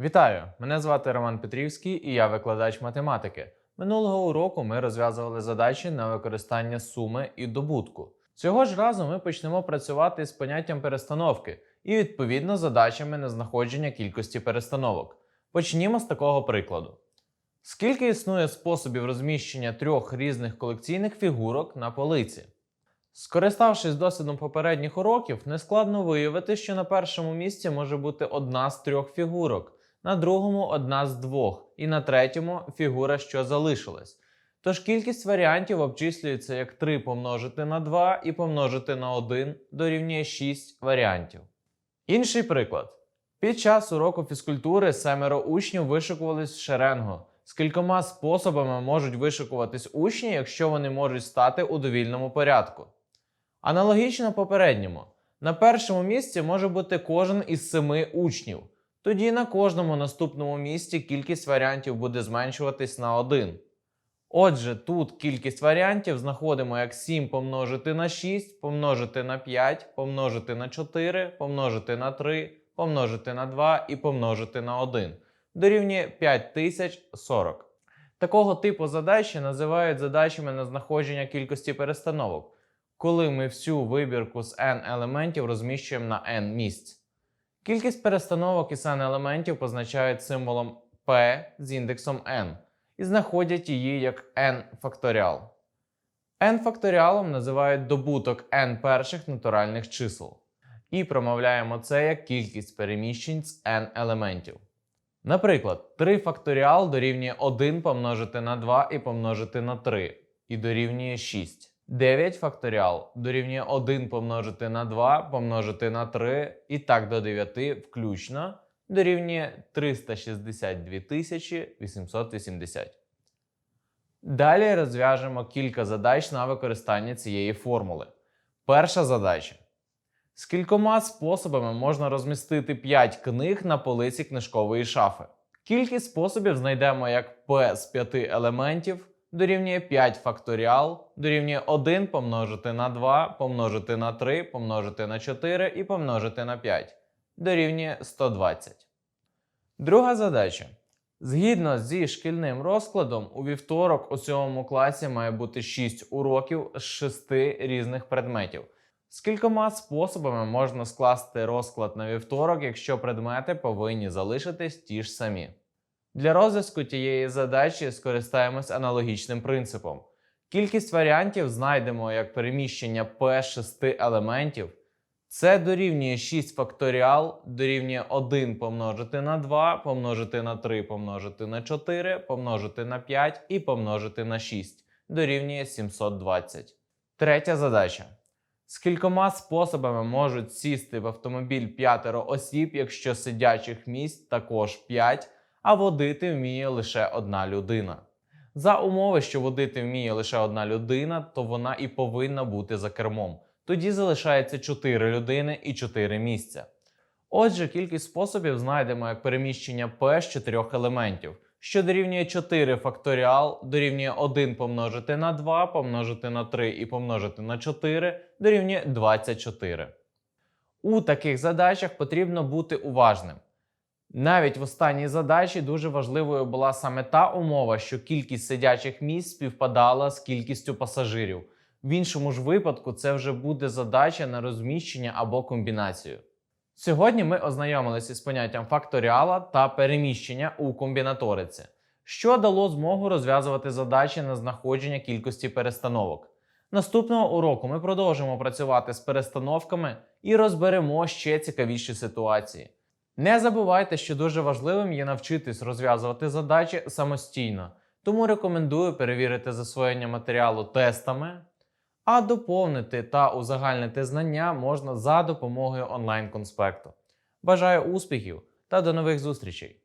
Вітаю! Мене звати Роман Петрівський і я викладач математики. Минулого уроку ми розв'язували задачі на використання суми і добутку. Цього ж разу ми почнемо працювати з поняттям перестановки і відповідно задачами на знаходження кількості перестановок. Почнімо з такого прикладу. Скільки існує способів розміщення трьох різних колекційних фігурок на полиці? Скориставшись досвідом попередніх уроків, нескладно виявити, що на першому місці може бути одна з трьох фігурок, на другому одна з двох, і на третьому фігура, що залишилась. Тож кількість варіантів обчислюється як 3 помножити на 2 і помножити на 1 дорівнює 6 варіантів. Інший приклад. Під час уроку фізкультури семеро учнів вишикувались в шеренгу. З кількома способами можуть вишикуватись учні, якщо вони можуть стати у довільному порядку. Аналогічно попередньому. На першому місці може бути кожен із семи учнів. Тоді на кожному наступному місці кількість варіантів буде зменшуватись на 1. Отже, тут кількість варіантів знаходимо як 7 помножити на 6, помножити на 5, помножити на 4, помножити на 3, помножити на 2 і помножити на 1. Дорівнює 5040. Такого типу задачі називають задачами на знаходження кількості перестановок, коли ми всю вибірку з n елементів розміщуємо на n місць. Кількість перестановок n елементів позначають символом p з індексом n і знаходять її як n факторіал. n факторіалом називають добуток n перших натуральних чисел. І промовляємо це як кількість переміщень з n елементів. Наприклад, 3 факторіал дорівнює 1 помножити на 2 і помножити на 3 і дорівнює 6. 9 факторіал дорівнює 1 помножити на 2 помножити на 3 і так до 9 включно дорівнює 362 880. Далі розв'яжемо кілька задач на використання цієї формули. Перша задача. З кількома способами можна розмістити 5 книг на полиці книжкової шафи. Кількість способів знайдемо як p з 5 елементів дорівнює 5 факторіал, дорівнює 1 помножити на 2, помножити на 3, помножити на 4 і помножити на 5. Дорівнює 120. Друга задача. Згідно зі шкільним розкладом, у вівторок у 7 класі має бути 6 уроків з 6 різних предметів. З кількома способами можна скласти розклад на вівторок, якщо предмети повинні залишитись ті ж самі. Для розв'язку тієї задачі скористаємось аналогічним принципом. Кількість варіантів знайдемо як переміщення p 6 елементів. Це дорівнює 6 факторіал, дорівнює 1 помножити на 2, помножити на 3, помножити на 4, помножити на 5 і помножити на 6. Дорівнює 720. Третя задача. З кількома способами можуть сісти в автомобіль п'ятеро осіб, якщо сидячих місць також 5, а водити вміє лише одна людина. За умови, що водити вміє лише одна людина, то вона і повинна бути за кермом. Тоді залишається 4 людини і 4 місця. Отже, кількість способів знайдемо як переміщення P з 4 елементів, що дорівнює 4 факторіал, дорівнює 1 помножити на 2, помножити на 3 і помножити на 4, дорівнює 24. У таких задачах потрібно бути уважним. Навіть в останній задачі дуже важливою була саме та умова, що кількість сидячих місць співпадала з кількістю пасажирів. В іншому ж випадку це вже буде задача на розміщення або комбінацію. Сьогодні ми ознайомилися з поняттям факторіала та переміщення у комбінаториці, що дало змогу розв'язувати задачі на знаходження кількості перестановок. Наступного уроку ми продовжимо працювати з перестановками і розберемо ще цікавіші ситуації. Не забувайте, що дуже важливим є навчитись розв'язувати задачі самостійно, тому рекомендую перевірити засвоєння матеріалу тестами, а доповнити та узагальнити знання можна за допомогою онлайн-конспекту. Бажаю успіхів та до нових зустрічей!